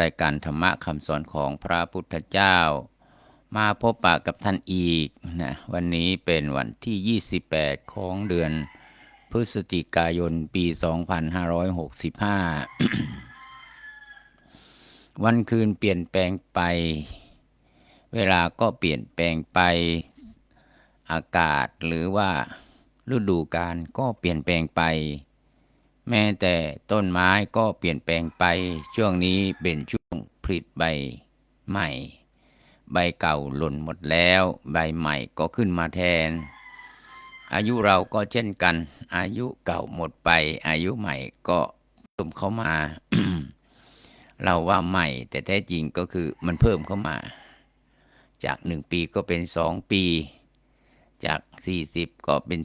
รายการธรรมะคำสอนของพระพุทธเจ้า มาพบปะกับท่านอีกนะวันนี้เป็นวันที่ 28 ของเดือน พฤศจิกายนปี 2565 วันคืนเปลี่ยนแปลงไป เวลาก็เปลี่ยนแปลงไปอากาศหรือว่าฤดูกาลก็เปลี่ยนแปลงไป แม้แต่ต้นไม้ก็เปลี่ยนแปลงไป ช่วงนี้เป็นช่วงผลิใบใหม่ ใบเก่าหล่นหมดแล้ว ใบใหม่ก็ขึ้นมาแทน อายุเราก็เช่นกัน อายุเก่าหมดไป อายุใหม่ก็เพิ่มเข้ามา เราว่าใหม่ แต่แท้จริงก็คือมันเพิ่มเข้ามา จากหนึ่งปีก็เป็นสองปี จาก 40 ก็เป็น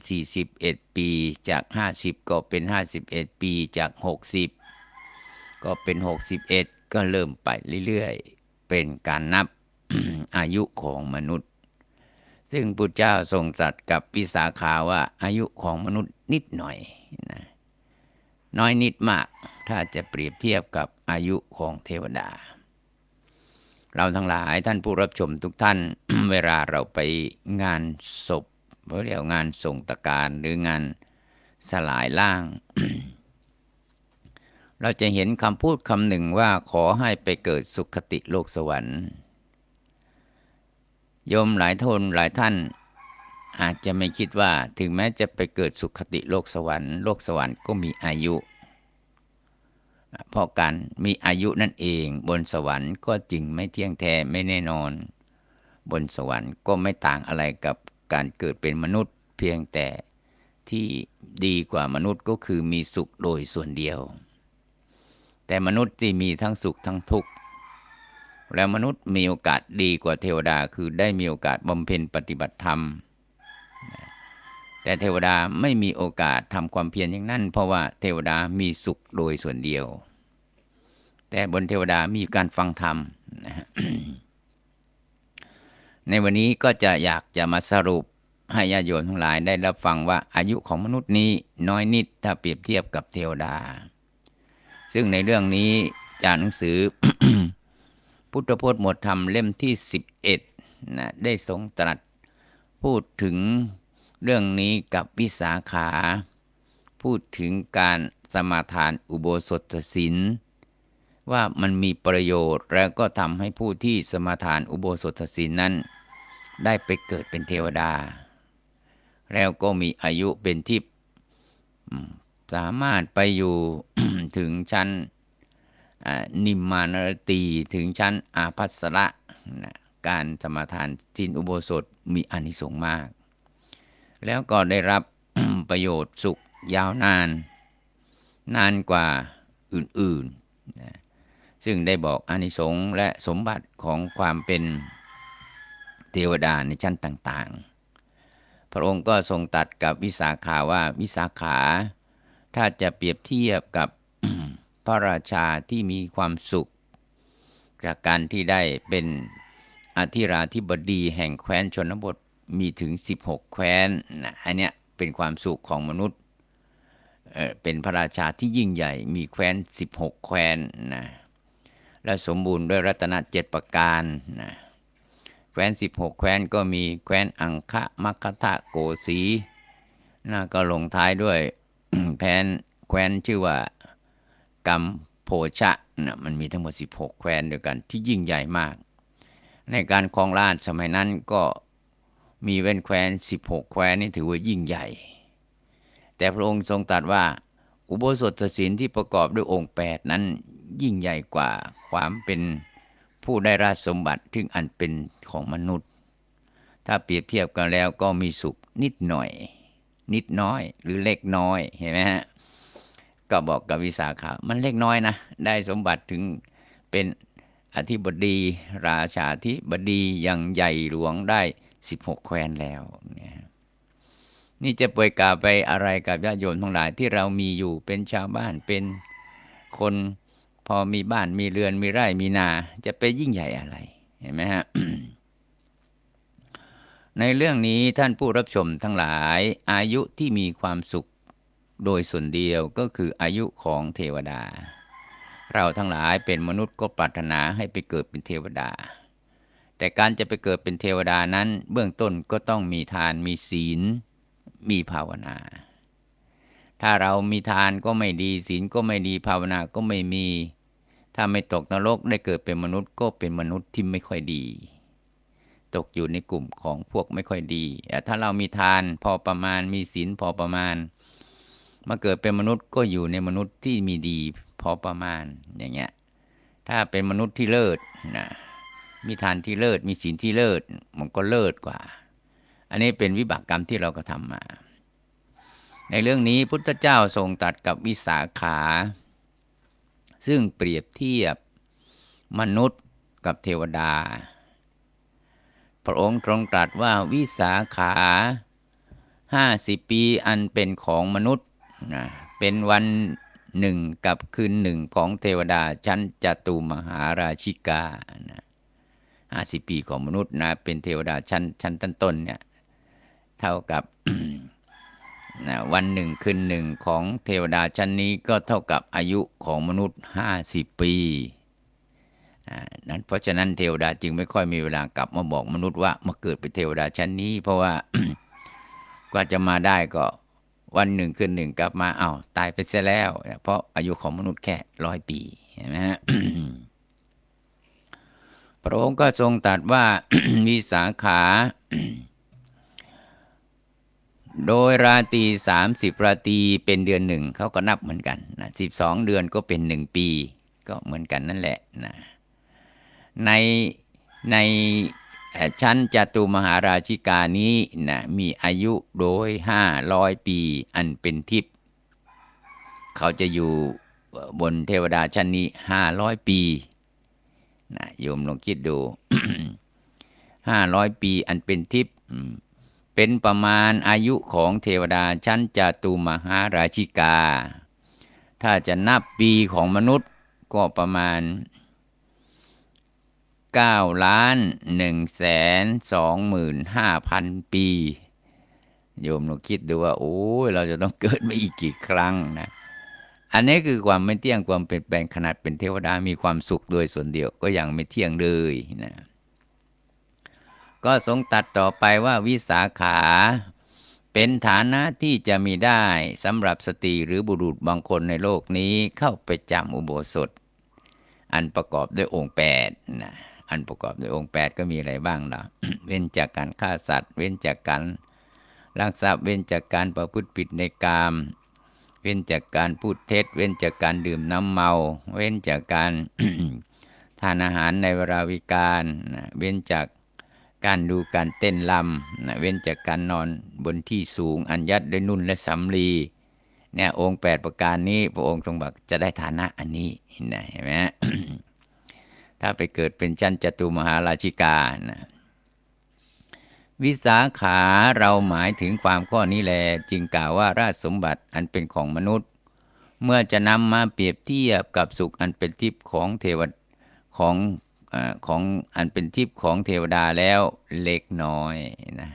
41 ปี จาก 50 ก็เป็น 51 ปี จาก 60 ก็เป็น 61 ก็เริ่มไปเรื่อยๆ เป็นการนับอายุของมนุษย์ ซึ่งพุทธเจ้าทรงตรัสกับปิสาขาว่าอายุของมนุษย์นิดหน่อยนะน้อยนิดมากถ้าจะเปรียบเทียบกับอายุของเทวดา เราทั้งหลายท่านผู้รับชมทุกท่าน เวลาเราไปงานศพเรียกงานส่งตะการหรืองานสลายล่าง เราจะเห็นคำพูดคำหนึ่งว่าขอให้ไปเกิดสุขติโลกสวรรค์โยมหลายทนหลายท่านอาจจะไม่คิดว่าถึงแม้จะไปเกิดสุขติโลกสวรรค์ โลกสวรรค์ก็มีอายุ เพราะการมีอายุนั่นเองบนสวรรค์ก็จึงไม่เที่ยงแท้ไม่แน่นอน บนสวรรค์ก็ไม่ต่างอะไรกับการเกิดเป็นมนุษย์เพียงแต่ที่ดีกว่ามนุษย์ก็คือมีสุขโดยส่วนเดียว แต่มนุษย์ที่มีทั้งสุขทั้งทุกข์แล้วมนุษย์มีโอกาสดีกว่าเทวดาคือได้มีโอกาสบำเพ็ญปฏิบัติธรรม แต่เทวดาไม่มีโอกาสทำความเพียรอย่างนั้น เพราะว่าเทวดามีสุขโดยส่วนเดียว แต่บนเทวดามีการฟังธรรมนะในวันนี้ก็จะอยากจะมาสรุปให้ญาติโยมทั้งหลายได้รับฟังว่าอายุของมนุษย์นี้น้อยนิดถ้าเปรียบเทียบกับเทวดา ซึ่งในเรื่องนี้จากหนังสือ พุทธพจน์หมวดธรรมเล่มที่ 11นะได้ทรงตรัสพูดถึง เรื่องนี้กับวิสาขา พูดถึงการสมาทานอุโบสถศีลว่ามันมีประโยชน์แล้วก็ทำให้ผู้ที่สมาทานอุโบสถศีลนั้น ได้ไปเกิดเป็นเทวดา แล้วก็มีอายุเป็นที่สามารถไปอยู่ถึงชั้นนิมมานรตีถึงชั้นอาภัสระนะการสมาทานจินอุโบสถมีอานิสงส์มาก แล้วก็ได้รับประโยชน์สุขยาวนาน นานกว่าอื่นๆนะซึ่งได้บอกอานิสงส์และสมบัติของความเป็นเทวดาในชั้นต่างๆ พระองค์ก็ทรงตัดกับวิสาขาว่าวิสาขา ถ้าจะเปรียบเทียบกับพระราชาที่มีความสุข จากการที่ได้เป็นอธิราธิบดีแห่งแคว้นชนบท มีถึง 16 แคว้นนะอันเนี้ยเป็นความสุขของมนุษย์เเป็นพระราชาที่ยิ่งใหญ่มีแคว้น 16 แคว้นนะและสมบูรณ์ด้วยรัตนเจ็ดประการนะแคว้น 16 แคว้นก็มีแคว้นอังคะมัคทะโกสีน่าก็ลงท้ายด้วยแผนแคว้นชื่อว่ากัมโพชะนะมันมีทั้งหมด 16 แคว้นด้วยกันที่ยิ่งใหญ่มาก ในการครองราชสมัยนั้นก็ มีเว้นแคว้น 16 แคว้นนี่ถือว่ายิ่งใหญ่ แต่พระองค์ทรงตรัสว่า อุโบสถศีลที่ประกอบด้วยองค์ 8 นั้นยิ่งใหญ่กว่าความเป็นผู้ได้ราชสมบัติที่อันเป็นของมนุษย์ ถ้าเปรียบเทียบกันแล้วก็มีสุขนิดหน่อย นิดน้อยหรือเล็กน้อยเห็นไหมฮะก็บอกกับวิสาขามันเล็กน้อยนะ ได้สมบัติถึงเป็นอธิบดี ราชาธิบดียังใหญ่หลวงได้ 16 แคว้นแล้วเนี่ยนี่จะป่วยกาไปอะไรกับญาติโยมทั้งหลายที่เรามีอยู่เป็นชาวบ้านเป็นคนพอมีบ้านมีเรือนมีไร่มีนา จะไปยิ่งใหญ่อะไรเห็นไหมฮะในเรื่องนี้ท่านผู้รับชมทั้งหลายอายุที่มีความสุขโดยส่วนเดียวก็คืออายุของเทวดา เราทั้งหลายเป็นมนุษย์ก็ปรารถนาให้ไปเกิดเป็นเทวดา แต่การจะไปเกิดเป็นเทวดานั้น เบื้องต้นก็ต้องมีทานมีศีล มีภาวนา ถ้าเรามีทานก็ไม่ดีศีลก็ไม่ดีภาวนาก็ไม่มี ถ้าไม่ตกนรกได้เกิดเป็นมนุษย์ก็เป็นมนุษย์ที่ไม่ค่อยดี ตกอยู่ในกลุ่มของพวกไม่ค่อยดีแต่ถ้าเรามีทานพอประมาณมีศีลพอประมาณ มาเกิดเป็นมนุษย์ก็อยู่ในมนุษย์ที่มีดีพอประมาณอย่างเงี้ยถ้าเป็นมนุษย์ที่เลิศนะ มีทานที่เลิศ มีศีลที่เลิศ มันก็เลิศกว่า อันนี้เป็นวิบากกรรมที่เราก็ทำมา ในเรื่องนี้พุทธเจ้าทรงตัดกับวิสาขา ซึ่งเปรียบเทียบมนุษย์กับเทวดา พระองค์ทรงตรัสว่าวิสาขาห้าสิบปีอันเป็นของมนุษย์นะเป็นวันหนึ่งกับคืนหนึ่งของเทวดาชั้นจตุมหาราชิกานะ ห้าสิบปีของมนุษย์นะเป็นเทวดาชั้นชั้นต้นๆเนี่ยเท่ากับนะวันหนึ่งคืนหนึ่งของเทวดาชั้นนี้ก็เท่ากับอายุของมนุษย์ห้าสิบปีอ่านั้นเพราะฉะนั้นเทวดาจึงไม่ค่อยมีเวลากลับมาบอกมนุษย์ว่ามาเกิดเป็นเทวดาชั้นนี้ เพราะว่ากว่าจะมาได้ก็วันหนึ่งคืนหนึ่งกลับมาเอา้าตายไปเสียแล้ว เพราะอายุของมนุษย์แค่ร้อยปีเห็นไหมฮะ ระองค์ก็ทรงตรัสว่าวิสาขา โดยราตรีสามสิบราตรีเป็นเดือนหนึ่งเขาก็นับเหมือนกันนะสิบสองเดือนก็เป็นหนึ่งปี ก็เหมือนกันนั่นแหละนะในในชั้นจตุมหาราชิกานี้นะมีอายุโดยห้าร้อยปีอันเป็นทิพย์เขาจะอยู่บนเทวดาชั้นนี้ห้าร้อยปี นะโยมลองคิดดูห้าร้อยปีอันเป็นทิพย์เป็นประมาณอายุของเทวดาชั้นจตุมหาราชิกา ถ้าจะนับปีของมนุษย์ก็ประมาณ9ล้าน1แสน2หมื่น5พันปี โยมลองคิดดูว่า โอ้ยเราจะต้องเกิดมาอีกกี่ครั้งนะ อันนี้คือความไม่เที่ยงความเปลี่ยนแปลงขนาดเป็นเทวดามีความสุขโดยส่วนเดียวก็ยังไม่เที่ยงเลยนะก็ทรงตัดต่อไปว่าวิสาขา เป็นฐานะที่จะมีได้สำหรับสตรีหรือบุรุษบางคนในโลกนี้เข้าไปจำอุโบสถ อันประกอบด้วยองค์แปดนะอันประกอบด้วยองค์แปดก็มีอะไรบ้างล่ะ เว้นจากการฆ่าสัตว์ เว้นจากการลักทรัพย์เว้นจากการประพฤติผิดในกาม ว้นจากการพูดเท็จ เว้นจากการดื่มน้ำเมา เว้นจากการทานอาหารในเวลาวิการนะเว้นจากการดูการเต้นลำนะเว้นจากการนอนบนที่สูงอันยัดด้วยนุ่นและสำลีเนี่ยองค์แปดประการนี้พระองค์ทรงบอกจะได้ฐานะอันนี้เห็นไหมถ้าไปเกิดเป็นจันจตุมหาราชิกานะ วิสาขาเราหมายถึงความข้อนี้แลจึงกล่าวว่าราชสมบัติอันเป็นของมนุษย์ เมื่อจะนำมาเปรียบเทียบกับสุขอันเป็นทิพย์ของเทวดของอของอันเป็นทิพย์ของเทวดาแล้วเล็กน้อยนะ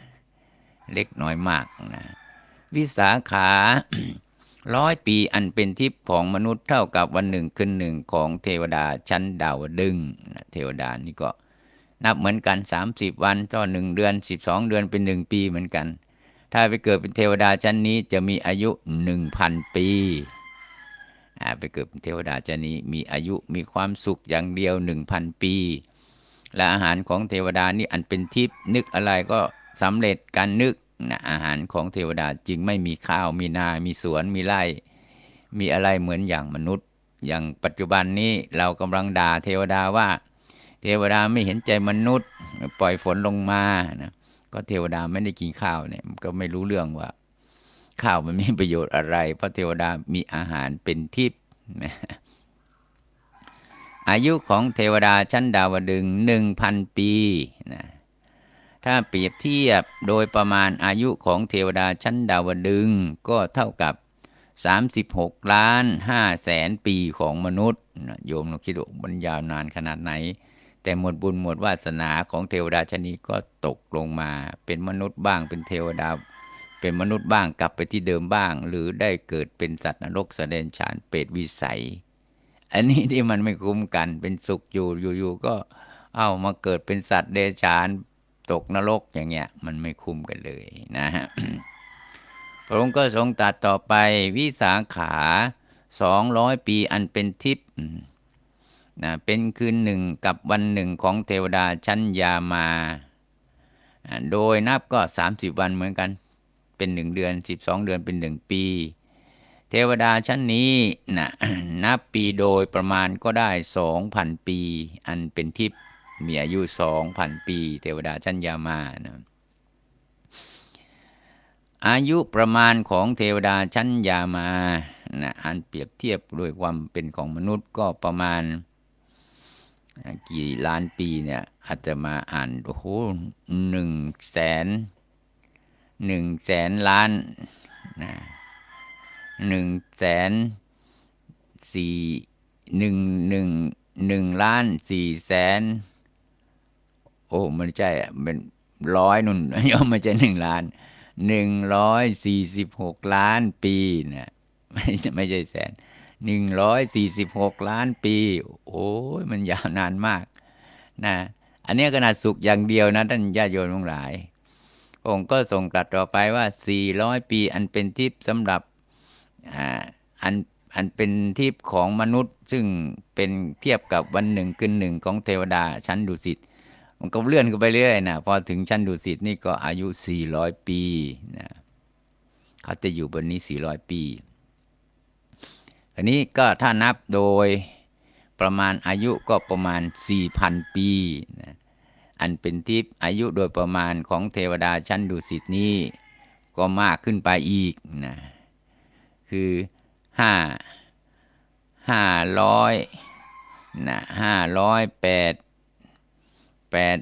เล็กน้อยมากนะวิสาขาร้อยปีอันเป็นทิพย์ของมนุษย์เท่ากับวันหนึ่งคืนหนึ่งของเทวดาชั้นดาวดึงนะเทวดานี่ก็ นับเหมือนกัน 30 วันต่อหนึ่งเดือน 12 เดือนเป็นหนึ่งปีเหมือนกัน ถ้าไปเกิดเป็นเทวดาชั้นนี้จะมีอายุ 1,000 ปีอ่าไปเกิดเป็นเทวดาชั้นนี้มีอายุมีความสุขอย่างเดียว 1,000 ปี และอาหารของเทวดานี่อันเป็นทิพย์นึกอะไรก็สำเร็จการนึกนะอาหารของเทวดาจึงไม่มีข้าวมีนา มีสวนมีไร่ มีอะไรเหมือนอย่างมนุษย์ อย่างปัจจุบันนี้เรากำลังด่าเทวดาว่า เทวดาไม่เห็นใจมนุษย์ ปล่อยฝนลงมานะก็เทวดาไม่ได้กินข้าวเนี่ยก็ไม่รู้เรื่องว่า ข้าวมันมีประโยชน์อะไร เพราะเทวดามีอาหารเป็นทิพย์อายุของเทวดาชั้นดาวดึงหนึ่งพันปีนะถ้าเปรียบเทียบโดยประมาณอายุของเทวดาชั้นดาวดึงก็เท่ากับ 36 ล้าน5แสนปีของมนุษย์นะโยมลองคิดดูมันยาวนานขนาดไหน แต่หมดบุญหมดวาสนาของเทวดาชนีก็ตกลงมา เป็นมนุษย์บ้างเป็นเทวดา เป็นมนุษย์บ้างกลับไปที่เดิมบ้าง หรือได้เกิดเป็นสัตว์นรกแสดงฉานเปรตวิสัย อันนี้ที่มันไม่คุ้มกันเป็นสุขอยู่อยู่ๆก็เอ้ามาเกิดเป็นสัตว์เดรัจฉานตกนรกอย่างเงี้ยมันไม่คุ้มกันเลยนะฮะพระองค์ก็ทรงตัดต่อไปวิสาขาสองร้อยปีอันเป็นทิพย์ นะเป็นคืนหนึ่งกับวันหนึ่งของเทวดาชั้นยามา โดยนับก็ 30 วันเหมือนกัน เป็นหนึ่งเดือน 12 เดือนเป็นหนึ่งปี เทวดาชั้นนี้นะนับปีโดยประมาณก็ได้ 2,000 ปี อันเป็นทิพย์มีอายุ 2,000 ปี เทวดาชั้นยามานะอายุประมาณของเทวดาชั้นยามานะอันเปรียบเทียบด้วยความเป็นของมนุษย์ก็ประมาณ กี่ล้านปีเนี่ยอาจจะมาอ่านโอ้โหหนึ่งแสนหนึ่งแสนล้านนะหนึ่งแสนสี่หนึ่งหนึ่งหนึ่งล้านสี่แสนโอ้มันใช่อะเป็นร้อยนุ่นย่อมไม่ใช่หนึ่งล้านหนึ่งร้อยสี่สิบหกล้านปีนี่ยไม่ใช่ไม่ใช่แสน หนึ่งร้อยสี่สิบหกล้านปี โอ้ยมันยาวนานมากนะอันนี้ขนาดสุขอย่างเดียวนะท่านญาติโยมทั้งหลาย องค์ก็ส่งตรัสต่อไปว่า 400 ปีอันเป็นทิพย์สำหรับอ่าอันอันเป็นทิพย์ของมนุษย์ ซึ่งเป็นเทียบกับวันหนึ่งคืนหนึ่งของเทวดาชั้นดุสิตมันก็เลื่อนกันไปเรื่อยนะพอถึงชั้นดุสิตนี่ก็อายุ 400 ปีนะเขาจะอยู่บนนี้ 400 ปี อันนี้ก็ถ้านับโดยประมาณอายุก็ประมาณ 4,000 ปีนะอันเป็นทิพย์อายุโดยประมาณของเทวดาชั้นดุสิตนี้ ก็มากขึ้นไปอีกนะคือห้าห้าร้อยนะห้าร้อยแปดแปด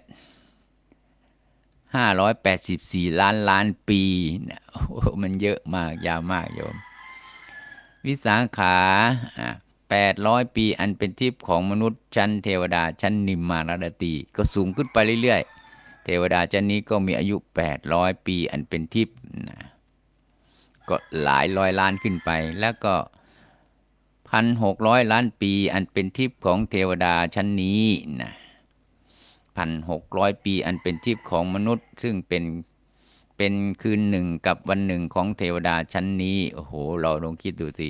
ห้าร้อยแปดสิบสี่ล้านล้านปีนะโอ้มันเยอะมากยาวมากโยม วิสาขาแปดร้อยปีอันเป็นทิพย์ของมนุษย์ชั้นเทวดาชั้นนิมมานรตี ก็สูงขึ้นไปเรื่อยๆ เทวดาชั้นนี้ก็มีอายุ 800 ปีอันเป็นทิพย์นะก็หลายร้อยล้านขึ้นไป แล้วก็พันหกร้อยล้านปีอันเป็นทิพย์ของเทวดาชั้นนี้นะพันหกร้อยปีอันเป็นทิพย์ของมนุษย์ ซึ่งเป็น เป็นคืนหนึ่งกับวันหนึ่งของเทวดาชั้นนี้ โอ้โห เราลองคิดดูสิ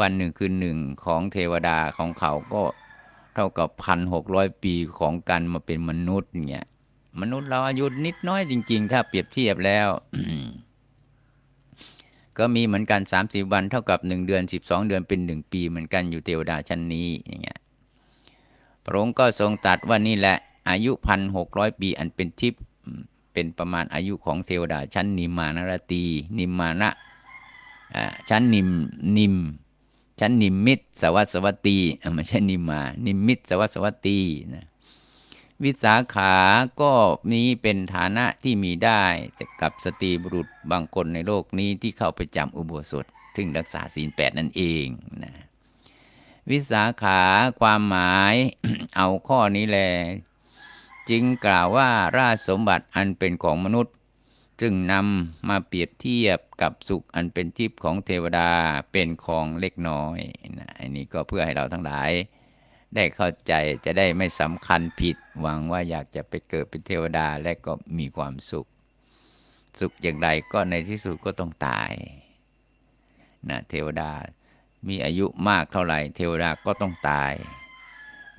วันหนึ่งคืนหนึ่งของเทวดาของเขาก็เท่ากับพันหกร้อยปีของการมาเป็นมนุษย์เนี่ยมนุษย์เราอายุนิดน้อยจริง ๆ ถ้าเปรียบเทียบแล้วก็มีเหมือนกัน 30 วันเท่ากับ 1 เดือน 12 เดือนเป็น 1 ปีเหมือนกันอยู่เทวดาชั้นนี้อย่างเงี้ยพระองค์ก็ทรงตรัสว่านี่แหละอายุพันหกร้อยปีอันเป็นทิพย์ เป็นประมาณอายุของเทวดาชั้นนิมมานรตี นิมมานะอ่าชั้นนิมนิมชั้นนิมมิตสวัสวัตตีอะไม่ใช่นิมมา นิมมิตสวัสวัตตีนะวิสาขาก็นี้เป็นฐานะที่มีได้แต่กับสตรีบุรุษบางคนในโลกนี้ที่เข้าไปจำอุโบสถถึงรักษาศีลแปดนั่นเองนะวิสาขาความหมายเอาข้อนี้แหละ จึงกล่าวว่าราชสมบัติอันเป็นของมนุษย์จึงนำมาเปรียบเทียบกับสุขอันเป็นทิพย์ของเทวดาเป็นของเล็กน้อยนะอันนี้ก็เพื่อให้เราทั้งหลาย ได้เข้าใจจะได้ไม่สำคัญผิด หวังว่าอยากจะไปเกิดเป็นเทวดาและก็มีความสุข สุขอย่างไรก็ในที่สุดก็ต้องตายนะเทวดามีอายุมากเท่าไหร่ เทวดาก็ต้องตาย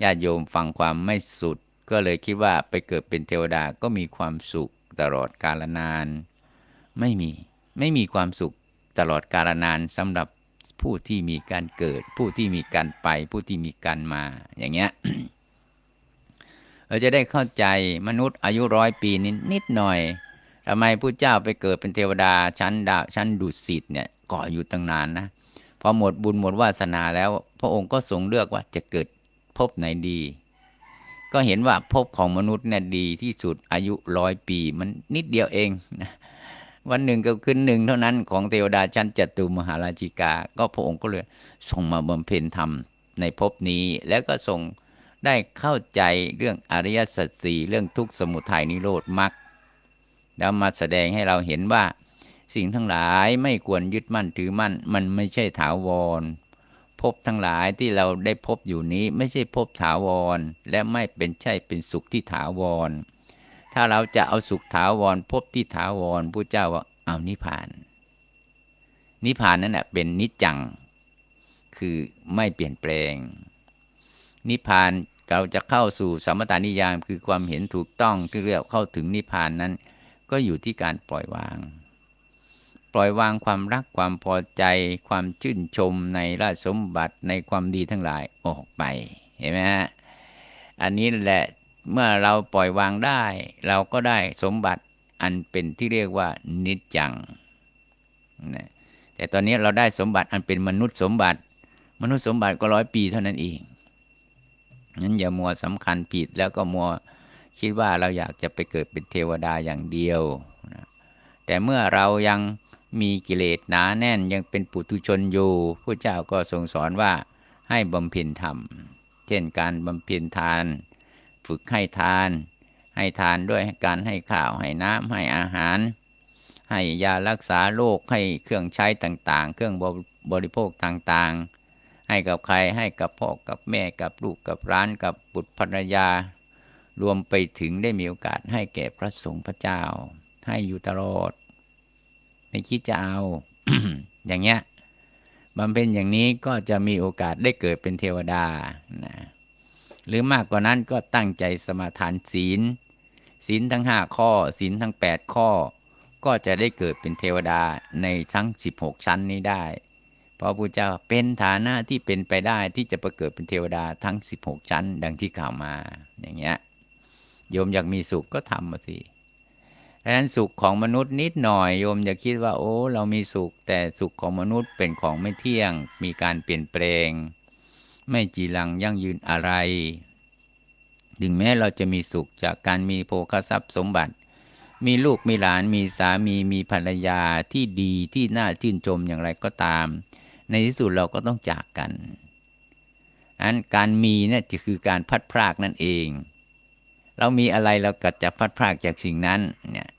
ญาติโยมฟังความไม่สุด ก็เลยคิดว่าไปเกิดเป็นเทวดาก็มีความสุขตลอดกาลนาน ไม่มีไม่มีความสุขตลอดกาลนานสำหรับผู้ที่มีการเกิด ผู้ที่มีการไป ผู้ที่มีการมาอย่างเงี้ยเราจะได้เข้าใจมนุษย์อายุร้อยปีนิดนิดหน่อยทำไมผู้เจ้าไปเกิดเป็นเทวดาชั้นดาวชั้นดุสิตเนี่ยก็อายุตั้งนานนะพอหมดบุญหมดวาสนาแล้ว พระองค์ก็ทรงเลือกว่าจะเกิดภพไหนดี ก็เห็นว่าภพของมนุษย์เนี่ยดีที่สุดอายุร้อยปีมันนิดเดียวเองนะวันหนึ่งก็ขึ้นหนึ่งเท่านั้นของเทวดาชั้นจตุมหาราชิกา ก็พระองค์ก็เลยส่งมาบำเพ็ญธรรมในภพนี้ แล้วก็ทรงได้เข้าใจเรื่องอริยสัจสี่เรื่องทุกขสมุทัยนิโรธมรรคแล้วมาแสดงให้เราเห็นว่า สิ่งทั้งหลายไม่ควรยึดมั่นถือมั่น มันไม่ใช่ถาวร ภพทั้งหลายที่เราได้พบอยู่นี้ไม่ใช่ภพถาวร และไม่เป็นใช่เป็นสุขที่ถาวร ถ้าเราจะเอาสุขถาวรภพที่ถาวรพระเจ้าว่าเอานิพาน นิพานนั้นแหะเป็นนิจจัง คือไม่เปลี่ยนแปลง นิพานเราจะเข้าสู่สมตานิยามคือความเห็นถูกต้องที่เรียกเข้าถึงนิพานนั้น ก็อยู่ที่การปล่อยวาง ปล่อยวางความรักความพอใจ ความชื่นชมในราชสมบัติในความดีทั้งหลายออกไป เห็นไหมฮะ อันนี้แหละเมื่อเราปล่อยวางได้ เราก็ได้สมบัติอันเป็นที่เรียกว่านิจจังนะแต่ตอนนี้เราได้สมบัติอันเป็นมนุษย์สมบัติ มนุษย์สมบัติก็ร้อยปีเท่านั้นเองงั้นอย่ามัวสำคัญผิดแล้วก็มัวคิดว่าเราอยากจะไปเกิดเป็นเทวดาอย่างเดียวนะแต่เมื่อเรายัง มีกิเลสหนาแน่นยังเป็นปุถุชนอยู่พระเจ้าก็ทรงสอนว่าให้บำเพ็ญธรรม เช่นการบำเพ็ญทาน ฝึกให้ทาน ให้ทานด้วยการให้ข้าวให้น้ำให้อาหาร ให้ยารักษาโรคให้เครื่องใช้ต่างๆ เครื่องบริโภคต่างๆ ให้กับใครให้กับพ่อกับแม่กับลูกกับร้านกับบุตรภรรยา รวมไปถึงได้มีโอกาสให้แก่พระสงฆ์พระเจ้า ให้อยู่ตลอด ไม่คิดจะเอา อย่างเงี้ยบำเพ็ญอย่างนี้ก็จะมีโอกาสได้เกิดเป็นเทวดานะหรือมากกว่านั้นก็ตั้งใจสมาทานศีล ศีลทั้งห้าข้อ ศีลทั้งแปดข้อ ก็จะได้เกิดเป็นเทวดาในทั้งสิบหกชั้นนี้ได้เพราะพระเจ้าเป็นฐานะที่เป็นไปได้ที่จะประเกิดเป็นเทวดาทั้ง16ชั้น ดังที่กล่าวมาอย่างเงี้ยโยมอยากมีสุขก็ทำมาสิ ดังนั้นสุขของมนุษย์นิดหน่อยโยมอย่าคิดว่าโอ้เรามีสุข แต่สุขของมนุษย์เป็นของไม่เที่ยง มีการเปลี่ยนแปลง ไม่จีรังยั่งยืนอะไร ถึงแม้เราจะมีสุขจากการมีโภคทรัพย์สมบัติ มีลูกมีหลานมีสามีมีภรรยาที่ดีที่น่าชื่นชมอย่างไรก็ตาม ในที่สุดเราก็ต้องจากกันอันการมีเนี่ยจะคือการพัดพรากนั่นเอง เรามีอะไรเราก็จะพัดพรากจากสิ่งนั้นเนี่ย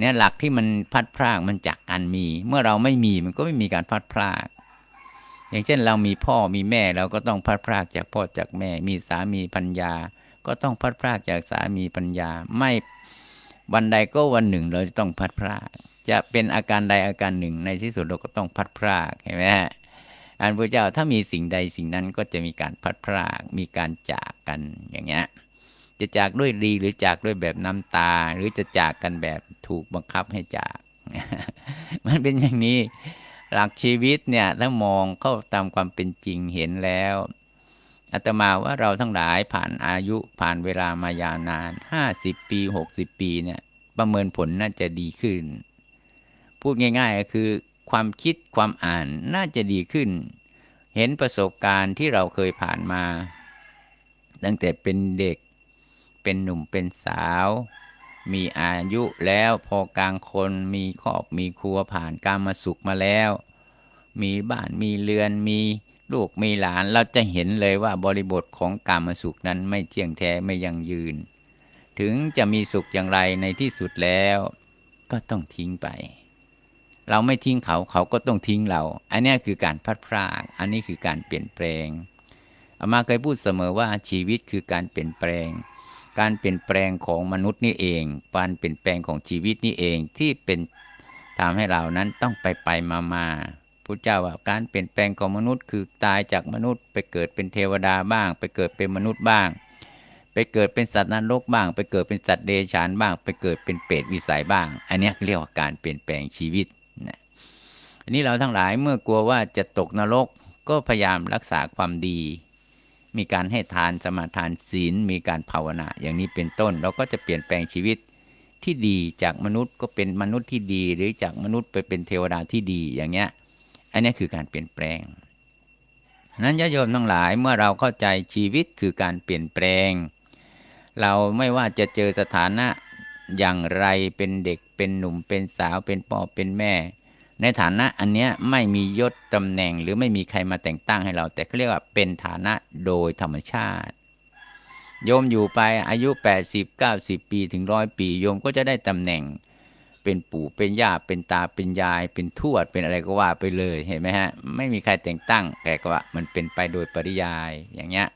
เนี่ยหลักที่มันพัดพรากมันจากการมี เมื่อเราไม่มีมันก็ไม่มีการพัดพราก อย่างเช่นเรามีพ่อมีแม่เราก็ต้องพัดพรากจากพ่อจากแม่ มีสามีปัญญา ก็ต้องพัดพรากจากสามีปัญญา ไม่วันใดก็วันหนึ่งเราจะต้องพัดพราก จะเป็นอาการใดอาการหนึ่งในที่สุดเราก็ต้องพัดพรากเห็นไหมฮะอันพระเจ้าถ้ามีสิ่งใดสิ่งนั้นก็จะมีการพัดพราก มีการจากกันอย่างเงี้ย จะจากด้วยดีหรือจากด้วยแบบน้ำตา หรือจะจากกันแบบถูกบังคับให้จาก มันเป็นอย่างนี้ หลักชีวิตเนี่ยถ้ามองเข้าตามความเป็นจริงเห็นแล้วอาตมาว่าเราทั้งหลายผ่านอายุผ่านเวลามายาวนานห้าสิบปีหกสิบปีเนี่ย ประเมินผลน่าจะดีขึ้น พูดง่ายๆก็คือความคิดความอ่านน่าจะดีขึ้น เห็นประสบการณ์ที่เราเคยผ่านมา ตั้งแต่เป็นเด็ก เป็นหนุ่มเป็นสาว มีอายุแล้วพอกลางคนมีครอบมีครัวผ่านการมาสุขมาแล้ว มีบ้านมีเรือนมีลูกมีหลานเราจะเห็นเลยว่าบริบทของกามสุขนั้นไม่เที่ยงแท้ไม่ยั่งยืน ถึงจะมีสุขอย่างไรในที่สุดแล้ว ก็ต้องทิ้งไป เราไม่ทิ้งเขาเขาก็ต้องทิ้งเรา อันนี้คือการพัดพรากอันนี้คือการเปลี่ยนแปลงอามาเคยพูดเสมอว่าชีวิตคือการเปลี่ยนแปลง การเปลี่ยนแปลงของมนุษย์นี่เองการเปลี่ยนแปลงของชีวิตนี่เองที่เป็นทำให้เรานั้นต้องไปไปมามาพุทธเจ้าว่าการเปลี่ยนแปลงของมนุษย์ คือตายจากมนุษย์ ไปเกิดเป็นเทวดาบ้าง ไปเกิดเป็นมนุษย์บ้าง ไปเกิดเป็นสัตว์นรกบ้าง ไปเกิดเป็นสัตว์เดชานบ้าง ไปเกิดเป็นเปรตวิสัยบ้าง อันนี้เรียกว่าการเปลี่ยนแปลงชีวิตนะอันนี้เราทั้งหลายเมื่อกลัวว่าจะตกนรกก็พยายามรักษาความดี มีการให้ทานสมาทานศีล มีการภาวนา อย่างนี้เป็นต้น เราก็จะเปลี่ยนแปลงชีวิตที่ดีจากมนุษย์ก็เป็นมนุษย์ที่ดี หรือจากมนุษย์ไปเป็นเทวดาที่ดีอย่างเงี้ยอันนี้คือการเปลี่ยนแปลงนั้นญาโยมทั้งหลายเมื่อเราเข้าใจชีวิตคือการเปลี่ยนแปลง เราไม่ว่าจะเจอสถานะอย่างไรเป็นเด็กเป็นหนุ่มเป็นสาวเป็นพ่อเป็นแม่ ในฐานะอันเนี้ยไม่มียศตำแหน่งหรือไม่มีใครมาแต่งตั้งให้เรา แต่เขาเรียกว่าเป็นฐานะโดยธรรมชาติ โยมอยู่ไปอายุ 80 90 ปีถึงร้อยปี โยมก็จะได้ตำแหน่ง เป็นปู่เป็นย่าเป็นตาเป็นยาย เป็นทวดเป็นอะไรก็ว่าไปเลยเห็นไหมฮะ ไม่มีใครแต่งตั้ง แต่ก็ว่ามันเป็นไปโดยปริยายอย่างเงี้ย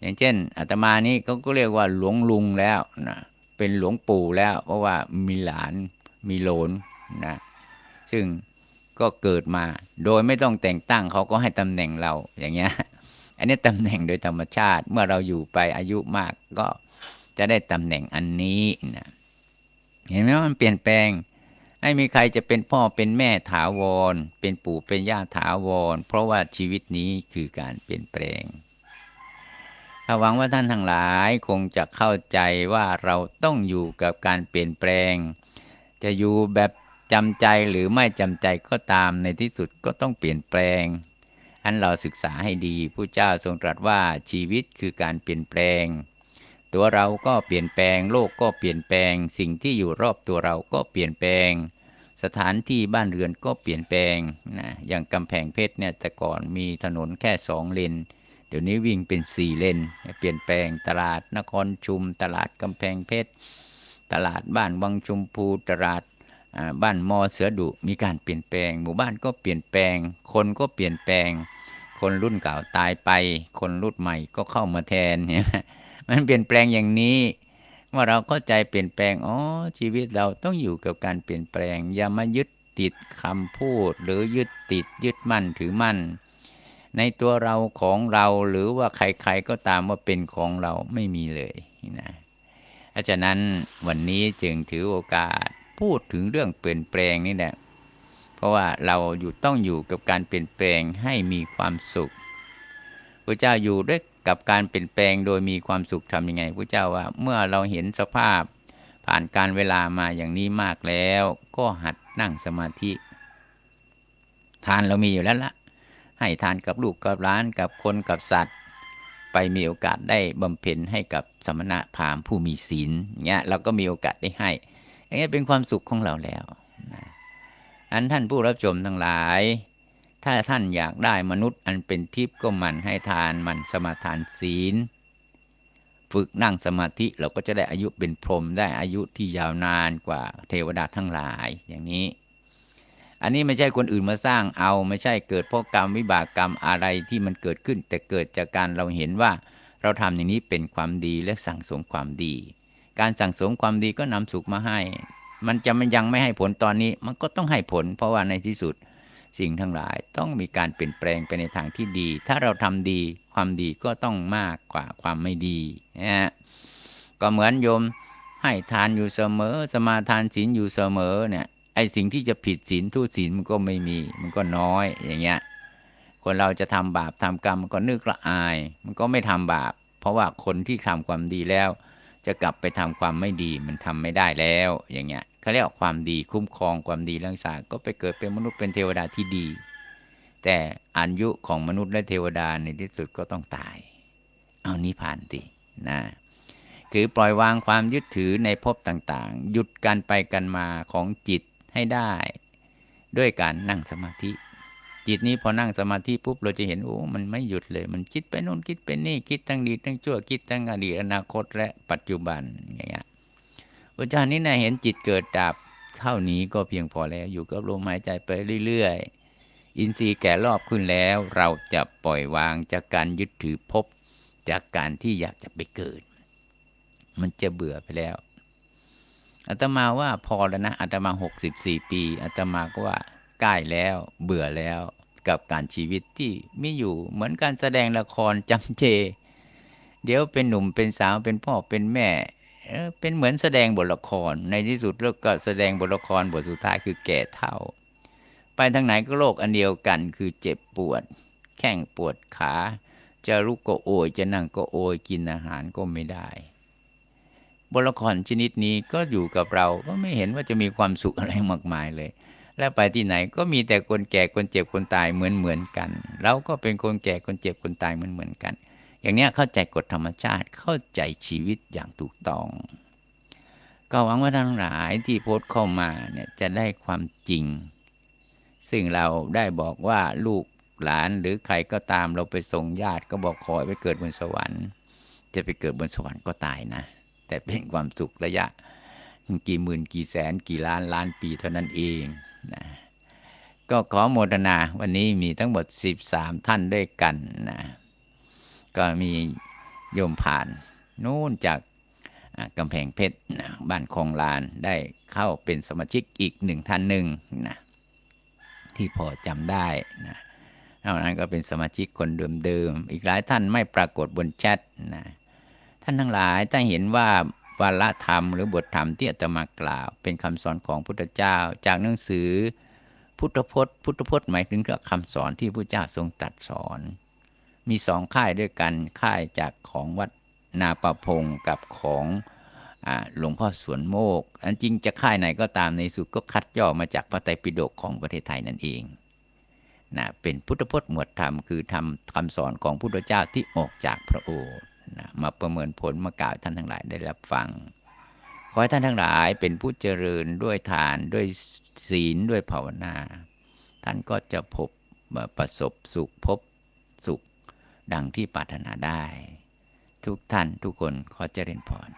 อย่างเช่นอาตมานี้เขาก็เรียกว่าหลวงลุงแล้วนะเป็นหลวงปู่แล้ว เพราะว่ามีหลานมีโหลนนะ ซึ่งก็เกิดมา โดยไม่ต้องแต่งตั้งเขาก็ให้ตำแหน่งเราอย่างเงี้ย อันนี้ตำแหน่งโดยธรรมชาติเมื่อเราอยู่ไปอายุมากก็จะได้ตำแหน่งอันนี้นะเห็นไหมว่ามันเปลี่ยนแปลงไม่มีใครจะเป็นพ่อเป็นแม่ถาวร เป็นปู่เป็นย่าถาวร เพราะว่าชีวิตนี้คือการเปลี่ยนแปลงถ้าหวังว่าท่านทั้งหลายคงจะเข้าใจว่าเราต้องอยู่กับการเปลี่ยนแปลง จะอยู่แบบ จำใจหรือไม่จำใจก็ตามในที่สุดก็ต้องเปลี่ยนแปลง อันเราศึกษาให้ดีผู้เจ้าทรงตรัสว่าชีวิตคือการเปลี่ยนแปลง ตัวเราก็เปลี่ยนแปลง โลกก็เปลี่ยนแปลง สิ่งที่อยู่รอบตัวเราก็เปลี่ยนแปลง สถานที่บ้านเรือนก็เปลี่ยนแปลงนะอย่างกำแพงเพชรเนี่ยแต่ก่อนมีถนนแค่สองเลนเดี๋ยวนี้วิ่งเป็นสี่เลนเปลี่ยนแปลงตลาดนครชุม ตลาดกำแพงเพชรตลาดบ้านวังชุมพูตลาด บ้านมอเสือดุมีการเปลี่ยนแปลง หมู่บ้านก็เปลี่ยนแปลง คนก็เปลี่ยนแปลง คนรุ่นเก่าตายไป คนรุ่นใหม่ก็เข้ามาแทนเนี่ยมันเปลี่ยนแปลงอย่างนี้เมื่อเราเข้าใจเปลี่ยนแปลงอ๋อชีวิตเราต้องอยู่กับการเปลี่ยนแปลง อย่ามายึดติดคำพูด หรือยึดติดยึดมั่นถือมั่น ในตัวเราของเราหรือว่าใครๆก็ตามว่าเป็นของเราไม่มีเลยนะเพราะฉะนั้นวันนี้จึงถือโอกาส พูดถึงเรื่องเปลี่ยนแปลงนี่แหละเพราะว่าเราอยู่ต้องอยู่กับการเปลี่ยนแปลงให้มีความสุขพระเจ้าอยู่ด้วยกับการเปลี่ยนแปลงโดยมีความสุขทำยังไงพระเจ้าว่าเมื่อเราเห็นสภาพผ่านการเวลามาอย่างนี้มากแล้ว ก็หัดนั่งสมาธิ ทานเรามีอยู่แล้วละให้ทานกับลูกกับร้านกับคนกับสัตว์ ไปมีโอกาสได้บำเพ็ญให้กับสมณะพราหมณ์ผู้มีศีลเงี้ยเราก็มีโอกาสได้ให้ อย่างเงี้เป็นความสุขของเราแล้วนะอันท่านผู้รับชมทั้งหลาย ถ้าท่านอยากได้มนุษย์อันเป็นทิพย์ก็มันให้ทานมันสมาทานศีล ฝึกนั่งสมาธิเราก็จะได้อายุเป็นพรหมได้อายุที่ยาวนานกว่าเทวดาทั้งหลายอย่างนี้ อันนี้ไม่ใช่คนอื่นมาสร้างเอาไม่ใช่เกิดเพราะกรรมวิบากกรรมอะไรที่มันเกิดขึ้น แต่เกิดจากการเราเห็นว่าเราทำอย่างนี้เป็นความดีและสั่งสมความดี การสั่งสมความดีก็นำสุขมาให้ มันจะมันยังไม่ให้ผลตอนนี้ มันก็ต้องให้ผล เพราะว่าในที่สุดสิ่งทั้งหลายต้องมีการเปลี่ยนแปลงไปในทางที่ดี ถ้าเราทำดีความดีก็ต้องมากกว่าความไม่ดีนะฮะก็เหมือนโยมให้ทานอยู่เสมอ สมาทานศีลอยู่เสมอเนี่ยไอสิ่งที่จะผิดศีลทุศีลมันก็ไม่มี มันก็น้อยอย่างเงี้ยคนเราจะทำบาปทำกรรมมันก็นึกละอาย มันก็ไม่ทำบาป เพราะว่าคนที่ทำความดีแล้ว จะกลับไปทำความไม่ดีมันทำไม่ได้แล้ว อย่างเงี้ยเขาเรียกว่าความดีคุ้มครองความดีรักษาก็ไปเกิดเป็นมนุษย์เป็นเทวดาที่ดี แต่อายุของมนุษย์และเทวดาในที่สุดก็ต้องตาย เอานิพพานตินะคือปล่อยวางความยึดถือในภพต่างๆ หยุดการไปกันมาของจิตให้ได้ ด้วยการนั่งสมาธิ จิตนี้พอนั่งสมาธิปุ๊บเราจะเห็นโอ้มันไม่หยุดเลย มันคิดไปโน่นคิดไปนี่คิดทั้งดีทั้งชั่วคิดทั้งอดีตอนาคตและปัจจุบันอย่างเงี้ยพระเจ้านี้นะเห็นจิตเกิดดับเท่านี้ก็เพียงพอแล้ว อยู่กับลมหายใจไปเรื่อยๆ อินทรีย์แก่รอบขึ้นแล้ว เราจะปล่อยวางจากการยึดถือภพจากการที่อยากจะไปเกิด มันจะเบื่อไปแล้วอาตมาว่าพอแล้วนะอาตมาหกสิบสี่ปีอาตมาก็ว่าใกล้แล้ว เบื่อแล้ว กับการชีวิตที่มีอยู่เหมือนการแสดงละครจำเจ เดี๋ยวเป็นหนุ่มเป็นสาวเป็นพ่อเป็นแม่เป็นเหมือนแสดงบทละคร ในที่สุดแล้วก็แสดงบทละครบทสุดท้ายคือแก่เท่า ไปทางไหนก็โรคอันเดียวกันคือเจ็บปวด แข้งปวดขา จะลุกก็โอยจะนั่งก็โอยกินอาหารก็ไม่ได้บทละครชนิดนี้ก็อยู่กับเราก็ไม่เห็นว่าจะมีความสุขอะไรมากมายเลย แล้วไปที่ไหนก็มีแต่คนแก่คนเจ็บคนตายเหมือนเหมือนกันเราก็เป็นคนแก่คนเจ็บคนตายเหมือนเหมือนกัน อย่างนี้เข้าใจกฎธรรมชาติเข้าใจชีวิตอย่างถูกต้อง ก็หวังว่าทั้งหลายที่โพสต์เข้ามาเนี่ยจะได้ความจริง ซึ่งเราได้บอกว่าลูกหลานหรือใครก็ตามเราไปส่งญาติก็บอกขอไปเกิดบนสวรรค์ จะไปเกิดบนสวรรค์ก็ตายนะ แต่เป็นความสุขระยะ กี่หมื่นกี่แสนกี่ล้านล้านปีเท่านั้นเอง นะก็ขอโมทนาวันนี้มีทั้งหมด 13 ท่านด้วยกันนะก็มีโยมผ่านนู่นจากกำแพงเพชรนะบ้านคองลานได้เข้าเป็นสมาชิกอีกหนึ่งท่านหนึ่งนะที่พอจำได้นะนอกนั้นก็เป็นสมาชิกคนเดิมๆอีกหลายท่านไม่ปรากฏบนแชทนะท่านทั้งหลายถ้าเห็นว่า วาระธรรมหรือบทธรรมที่อาตมากล่าว เป็นคำสอนของพุทธเจ้า จากหนังสือพุทธพจน์ พุทธพจน์หมายถึงเรื่องคำสอนที่พระเจ้าทรงตรัดสอน มีสองค่ายด้วยกันค่ายจากของวัดนาประพงกับของหลวงพ่อสวนโมก อันจริงจะค่ายไหนก็ตามในสุดก็คัดย่อมาจากพระไตรปิฎกของประเทศไทยนั่นเองนะเป็นพุทธพจน์หมวดธรรมคือทำคำสอนของพุทธเจ้าที่ออกจากพระโอษฐ์ นะมาประเมินผลมากล่าวท่านทั้งหลายได้รับฟัง ขอให้ท่านทั้งหลายเป็นผู้เจริญด้วยทานด้วยศีลด้วยภาวนา ท่านก็จะพบประสบสุขพบสุขดังที่ปรารถนาได้ ทุกท่านทุกคนขอเจริญพร